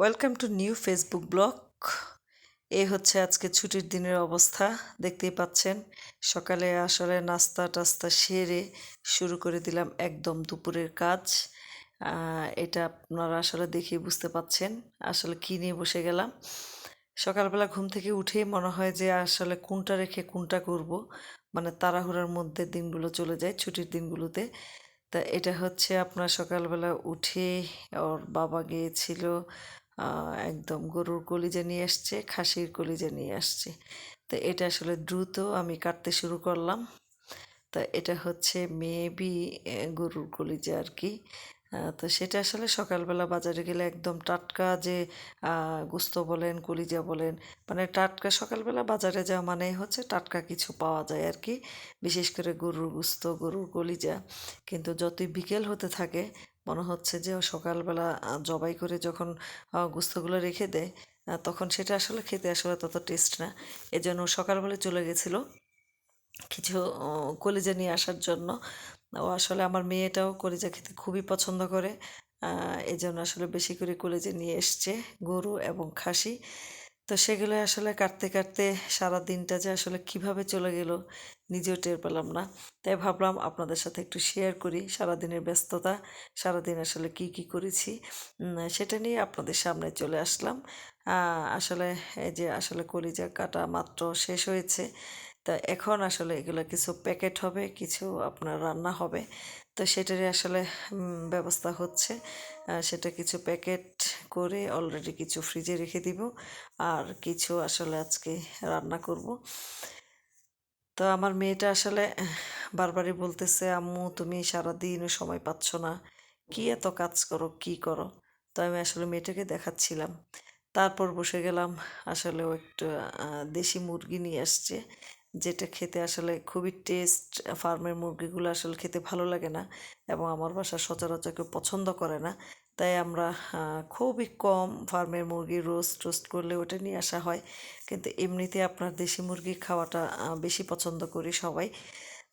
Welcome to new Facebook blog এ হচ্ছে আজকে ছুটির দিনের অবস্থা, দেখতেই পাচ্ছেন। সকালে আসলে নাস্তা টাস্তা সেরে শুরু করে দিলাম একদম দুপুরের কাজ। এটা আপনারা আসলে দেখেই বুঝতে পাচ্ছেন, আসলে কী নিয়ে বসে গেলাম। সকালবেলা ঘুম থেকে উঠেই মনে হয় যে আসলে কোনটা রেখে কোনটা করব। মানে তাড়াহুড়ার মধ্যে দিনগুলো চলে যায়, ছুটির দিনগুলোতে। তা এটা হচ্ছে আপনার সকালবেলা উঠে, ওর বাবা গিয়েছিল একদম গরুর কলিজা নিয়ে আসছে, খাসির কলিজা নিয়ে আসছে। তো এটা আসলে দ্রুত আমি কাটতে শুরু করলাম। তা এটা হচ্ছে মেবি গরুর কলিজা আর কি তো সেটা আসলে সকালবেলা বাজারে গেলে একদম টাটকা যে গোস্ত বলেন, কলিজা বলেন মানে টাটকা সকালবেলা বাজারে যাওয়া মানে হচ্ছে টাটকা কিছু পাওয়া যায় আর কি বিশেষ করে গরুর গোস্ত, গরুর কলিজা। কিন্তু যতই বিকেল হতে থাকে মনে হচ্ছে যে সকালবেলা জবাই করে যখন গুস্তগুলো রেখে দেয় তখন সেটা আসলে খেতে আসলে তত টেস্ট না। এজন্য সকালবেলা চলে গেছিল কিছু কলিজা নিয়ে আসার জন্য। ও আসলে আমার মেয়েটাও কলিজা খেতে খুবই পছন্দ করে এই জন্য আসলে বেশি করে কলিজা নিয়ে এসছে, গরু এবং খাসি। তো সেগুলো আসলে কাটতে কাটতে সারা দিনটা যে আসলে কীভাবে চলে গেল নিজেও টের পেলাম না। তাই ভাবলাম আপনাদের সাথে একটু শেয়ার করি সারাদিনের ব্যস্ততা, সারাদিন আসলে কি কি করেছি সেটা নিয়ে আপনাদের সামনে চলে আসলাম। আসলে এই যে আসলে কলিজা কাটা মাত্র শেষ হয়েছে। তা এখন আসলে এগুলো কিছু প্যাকেট হবে, কিছু আপনার রান্না হবে। তো সেটারই আসলে ব্যবস্থা হচ্ছে। সেটা কিছু প্যাকেট করে অলরেডি কিছু ফ্রিজে রেখে দিব আর কিছু আসলে আজকে রান্না করব। তো আমার মেয়েটা আসলে, বারবারই বলতেছে, আম্মু, তুমি সারাদিন সময় পাচ্ছ না। কি এত কাজ করো, কি করো? তো আমি আসলে মেয়েটাকে দেখাচ্ছিলাম। তারপর বসে গেলাম, আসলে ও একটু দেশি মুরগি নিয়ে আসছে। যেটা খেতে আসলে খুবই টেস্ট ফার্মের মুরগিগুলো আসলে খেতে ভালো লাগে না এবং আমার বাসা সচরাচর কেউ পছন্দ করে না। তাই আমরা খুবই কম ফার্মের মুরগি রোস্ট টোস্ট করলে ওটা নিয়ে আসা হয়। কিন্তু এমনিতে আপনার দেশি মুরগি খাওয়াটা বেশি পছন্দ করি সবাই।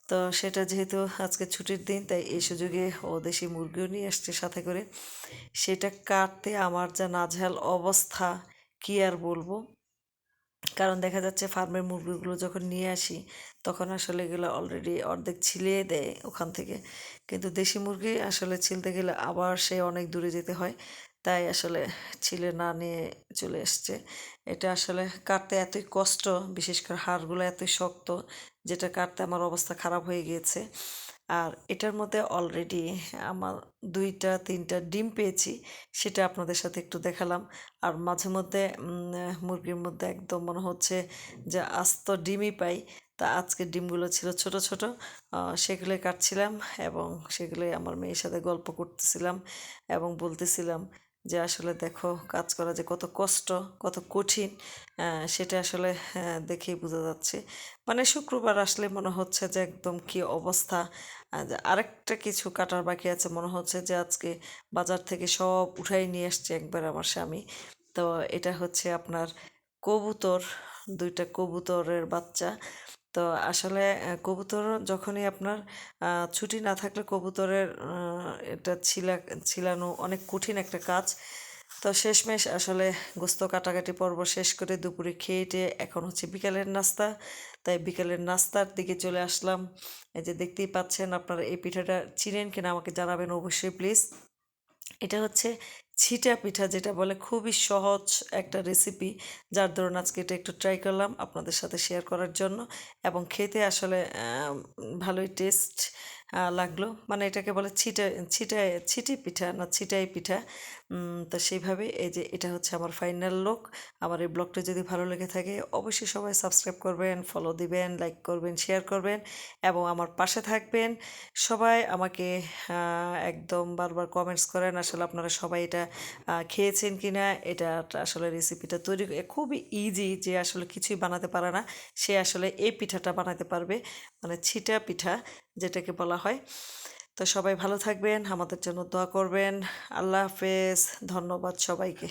তো সেটা যেহেতু আজকে ছুটির দিন, তাই এই সুযোগে ও দেশি মুরগিও নিয়ে আসছে সাথে করে। সেটা কাটতে আমার যা নাজেহাল অবস্থা, কি আর বলব? কারণ দেখা যাচ্ছে ফার্মের মুরগিগুলো যখন নিয়ে আসি, তখন আসলে এগুলো অলরেডি অর্ধেক ছিলিয়ে দেয় ওখান থেকে। কিন্তু দেশি মুরগি আসলে ছিলতে গেলে আবার সে অনেক দূরে যেতে হয়, তাই আসলে ছিলে না নিয়ে চলে এসছে এটা আসলে কাটতে এতই কষ্ট, বিশেষ করে হাড়গুলো এতই শক্ত, যেটা কাটতে আমার অবস্থা খারাপ হয়ে গিয়েছে। আর এটার মধ্যে অলরেডি আমার দুইটা, তিনটা ডিম পেয়েছি, সেটা আপনাদের সাথে একটু দেখালাম। আর মাঝে মধ্যে মুরগির মধ্যে একদম মনে হচ্ছে যে আস্ত ডিমই পাই। তা আজকে ডিমগুলো ছিল ছোট ছোট সেগুলো কাটছিলাম এবং সেগুলোই আমার মেয়ের সাথে গল্প করতেছিলাম এবং বলতেছিলাম যে আসলে দেখো কাজ করা যে কত কষ্ট, কত কঠিন সেটা আসলে দেখেই বোঝা যাচ্ছে। মানে শুক্রবার আসলে মনে হচ্ছে যে একদম কি অবস্থা। আরেকটা কিছু কাটার বাকি আছে, মনে হচ্ছে যে আজকে বাজার থেকে সব উঠাই নিয়ে আসছে একবার আমার স্বামী। তো এটা হচ্ছে আপনার কবুতর, দুইটা কবুতরের বাচ্চা। তো আসলে কবুতর যখনই আপনার ছুটি না থাকলে কবুতরের এটা ছিলা, ছিলানো অনেক কঠিন একটা কাজ। তো শেষমেশ আসলে গোস্ত কাটাকাটি পর্ব শেষ করে দুপুরে খেয়ে টেয়ে এখন হচ্ছে বিকালের নাস্তা। তাই বিকালের নাস্তার দিকে চলে আসলাম। এই যে দেখতেই পাচ্ছেন আপনারা এই পিঠাটা চিনেন কিনা আমাকে জানাবেন অবশ্যই প্লিজ। এটা হচ্ছে ছিটা পিঠা যেটা বলে, খুবই সহজ একটা রেসিপি যার ধরুন আজকে এটা একটু ট্রাই করলাম আপনাদের সাথে শেয়ার করার জন্য এবং খেতে আসলে ভালোই টেস্ট লাগল। মানে এটাকে বলে ছিটা ছিটাই ছিটি পিঠা, না ছিটাই পিঠা। তো সেইভাবে এই যে এটা হচ্ছে আমার ফাইনাল লুক আমার এই ব্লগটা যদি ভালো লেগে থাকে, অবশ্যই সবাই সাবস্ক্রাইব করবেন ফলো দিবেন লাইক করবেন শেয়ার করবেন এবং আমার পাশে থাকবেন। সবাই আমাকে একদম বারবার কমেন্টস করেন, আসলে আপনারা সবাই এটা খেয়েছেন কি না এটা আসলে রেসিপিটা তৈরি খুবই ইজি যে আসলে কিছুই বানাতে পারে না। সে আসলে এই পিঠাটা বানাতে পারবে। মানে ছিটা পিঠা। যেটাকে বলা হয়। তো সবাই ভালো থাকবেন, আমাদের জন্য দোয়া করবেন। আল্লাহ হাফেজ, ধন্যবাদ সবাইকে।